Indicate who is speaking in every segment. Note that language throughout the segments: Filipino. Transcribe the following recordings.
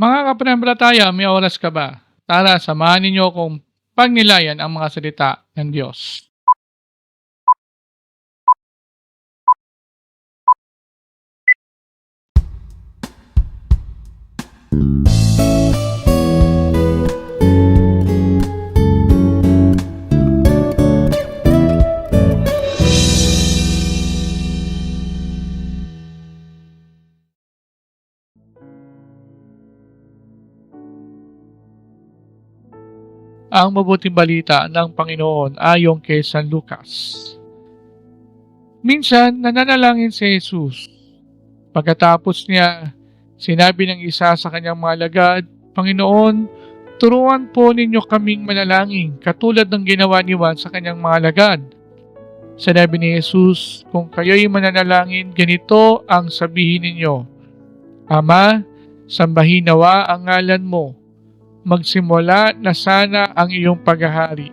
Speaker 1: Mga kapanampalataya, may oras ka ba? Tara, samahan ninyo akong pagnilayan ang mga salita ng Diyos. Ang mabuting balita ng Panginoon ayon kay San Lucas. Minsan, nananalangin si Jesus. Pagkatapos niya, sinabi ng isa sa kanyang mga alagad, Panginoon, turuan po ninyo kaming manalangin katulad ng ginawa ni Juan sa kanyang mga alagad. Sinabi ni Jesus, kung kayo'y mananalangin, ganito ang sabihin ninyo, Ama, sambahin nawa ang ngalan mo magsimula na sana ang iyong paghahari.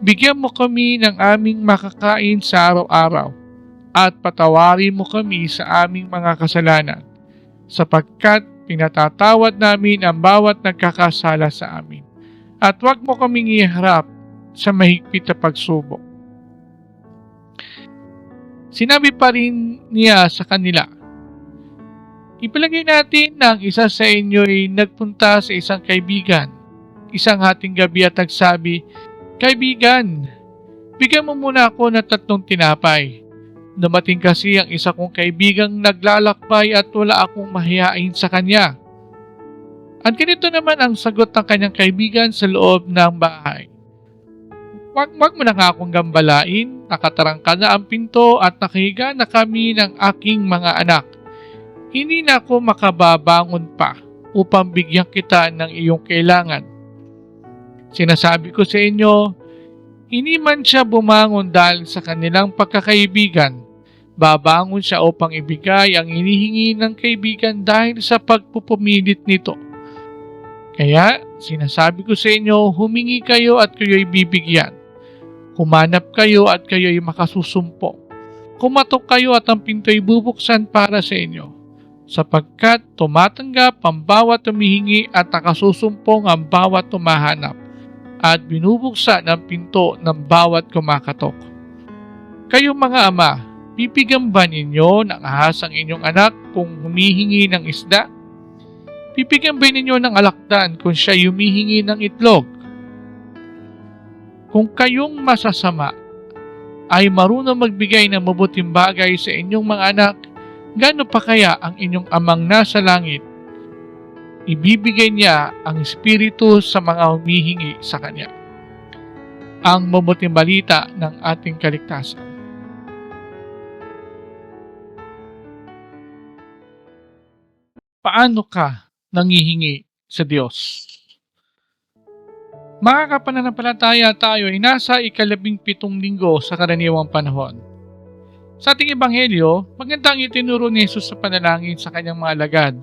Speaker 1: Bigyan mo kami ng aming makakain sa araw-araw at patawarin mo kami sa aming mga kasalanan sapagkat pinatatawad namin ang bawat nagkakasala sa amin. At huwag mo kaming iharap sa mahigpit na pagsubok. Sinabi pa rin niya sa kanila, Ipalagay natin na ang isa sa inyo ay nagpunta sa isang kaibigan. Isang hating gabi at nagsabi, Kaibigan, bigyan mo muna ako ng tatlong tinapay. Dumating kasi ang isa kong kaibigang naglalakbay at wala akong mahihain sa kanya. At ganito naman ang sagot ng kanyang kaibigan sa loob ng bahay. Wag, wag mo na nga akong gambalain, nakatarangka na ang pinto at nakahiga na kami ng aking mga anak hindi na ako makababangon pa upang bigyan kita ng iyong kailangan. Sinasabi ko sa inyo, hindi man siya bumangon dahil sa kanilang pagkakaibigan, babangon siya upang ibigay ang inihingi ng kaibigan dahil sa pagpupumilit nito. Kaya, sinasabi ko sa inyo, humingi kayo at kayo'y bibigyan. Humanap kayo at kayo'y makasusumpo. Kumatok kayo at ang pinto'y bubuksan para sa inyo sapagkat tumatanggap ang bawat tumihingi at nakasusumpong ang bawat tumahanap at binubuksan ang pinto ng bawat kumakatok. Kayo mga ama, bibigyan ba ninyo ng ahas ang inyong anak kung humihingi ng isda? Bibigyan ba ninyo ng alakdan kung siya humihingi ng itlog? Kung kayong masasama ay marunong magbigay ng mabuting bagay sa inyong mga anak, Gano pa kaya ang inyong amang nasa langit? Ibibigay niya ang Espiritu sa mga humihingi sa Kanya. Ang mabuting balita ng ating kaligtasan. Paano ka nangihingi sa Diyos? Mga kapananampalataya tayo ay nasa ikalabing pitong linggo sa karaniwang panahon. Sa ating ebanghelyo, magandang itinuro ni Jesus sa panalangin sa kanyang mga alagad.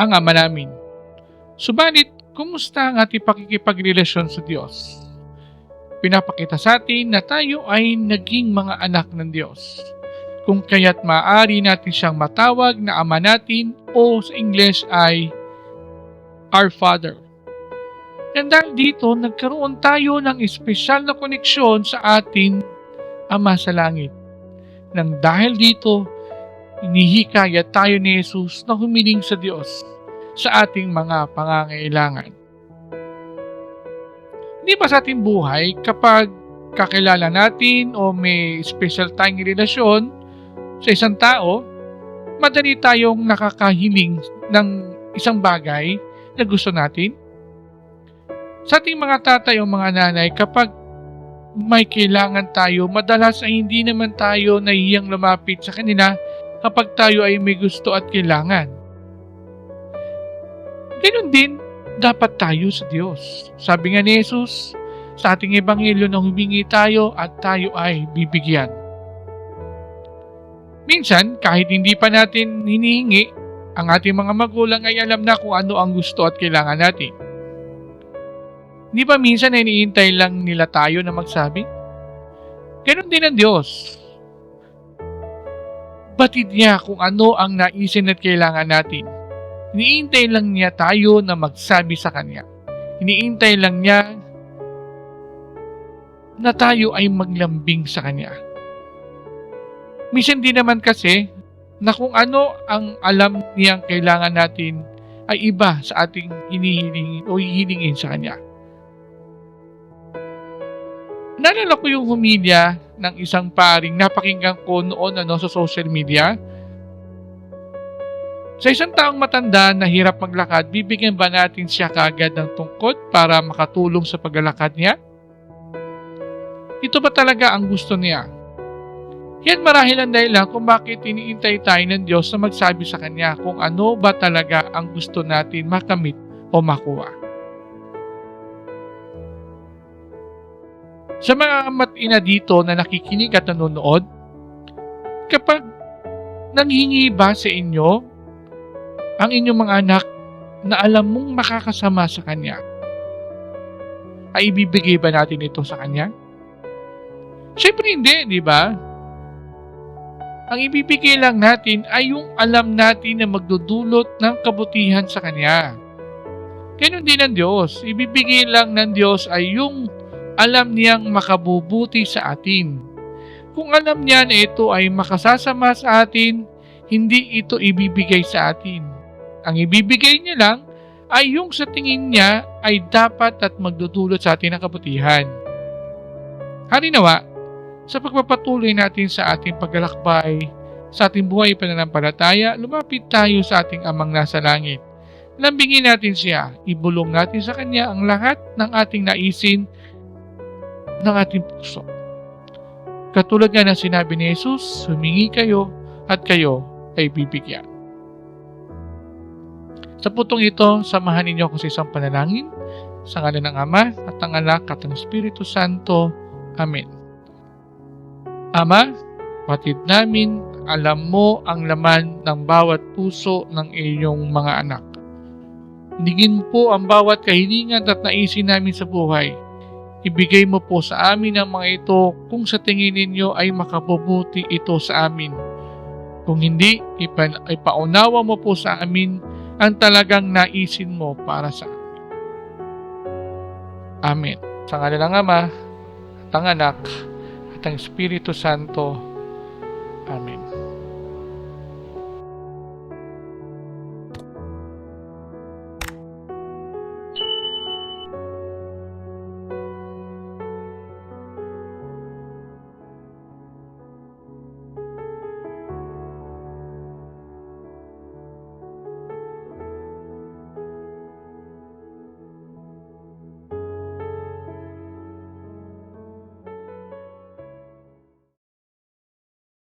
Speaker 1: Ang ama namin. Subalit, kumusta ang ating pakikipagrelasyon sa Diyos? Pinapakita sa atin na tayo ay naging mga anak ng Diyos. Kung kaya't maaari natin siyang matawag na ama natin o sa English ay Our Father. And dahil dito, nagkaroon tayo ng espesyal na koneksyon sa atin Ama sa langit. Nang dahil dito, inihikayat tayo ni Jesus na humiling sa Diyos sa ating mga pangangailangan. Hindi ba sa ating buhay kapag kakilala natin o may special tayong relasyon sa isang tao, madali tayong nakakahiling ng isang bagay na gusto natin? Sa ating mga tatay o mga nanay, kapag may kailangan tayo, madalas ay hindi naman tayo nahiyang lumapit sa kanila kapag tayo ay may gusto at kailangan. Ganon din, dapat tayo sa Diyos. Sabi nga ni Jesus, sa ating ebanghelyo na humingi tayo at tayo ay bibigyan. Minsan, kahit hindi pa natin hinihingi, ang ating mga magulang ay alam na kung ano ang gusto at kailangan natin. Di ba minsan ay iniintay lang nila tayo na magsabi? Ganon din ang Diyos. Batid niya kung ano ang naisin at kailangan natin. Iniintay lang niya tayo na magsabi sa Kanya. Iniintay lang niya na tayo ay maglambing sa Kanya. Minsan din naman kasi na kung ano ang alam niyang kailangan natin ay iba sa ating hinihiling o hihilingin sa Kanya. Naalala ko yung humilya ng isang paring napakinggan ko noon ano, sa social media. Sa isang taong matanda na hirap maglakad, bibigyan ba natin siya kagad ng tungkod para makatulong sa paglalakad niya? Ito ba talaga ang gusto niya? Yan marahil ang dahilan kung bakit iniintay tayo ng Diyos na magsabi sa Kanya kung ano ba talaga ang gusto natin makamit o makuha. Sa mga matina dito na nakikinig at nanonood, kapag nanghingi ba sa inyo ang inyong mga anak na alam mong makakasama sa Kanya, ay ibibigay ba natin ito sa Kanya? Siyempre hindi, di ba? Ang ibibigay lang natin ay yung alam natin na magdudulot ng kabutihan sa Kanya. Ganun din ang Diyos. Ibibigay lang ng Diyos ay yung alam niyang makabubuti sa atin. Kung alam niya na ito ay makasasama sa atin, hindi ito ibibigay sa atin. Ang ibibigay niya lang ay yung sa tingin niya ay dapat at magdudulot sa atin ng kabutihan. Halinawa, sa pagpapatuloy natin sa ating paglalakbay, sa ating buhay pananampalataya, lumapit tayo sa ating amang nasa langit. Lambingin natin siya, ibulong natin sa kanya ang lahat ng ating naisin ng ating puso. Katulad nga ng sinabi ni Jesus, humingi kayo at kayo ay bibigyan. Sa putong ito, samahan ninyo ako sa isang panalangin sa ngalan ng Ama at ng Anak at ng Espiritu Santo. Amen. Ama, patid namin, alam mo ang laman ng bawat puso ng iyong mga anak. Digin po ang bawat kahilingan at naisin namin sa buhay. Ibigay mo po sa amin ang mga ito kung sa tingin ninyo ay makabubuti ito sa amin. Kung hindi, ipa, ipaunawa mo po sa amin ang talagang naisin mo para sa amin. Amen. Sa ngala ng Ama, at ang Anak, at ang Espiritu Santo.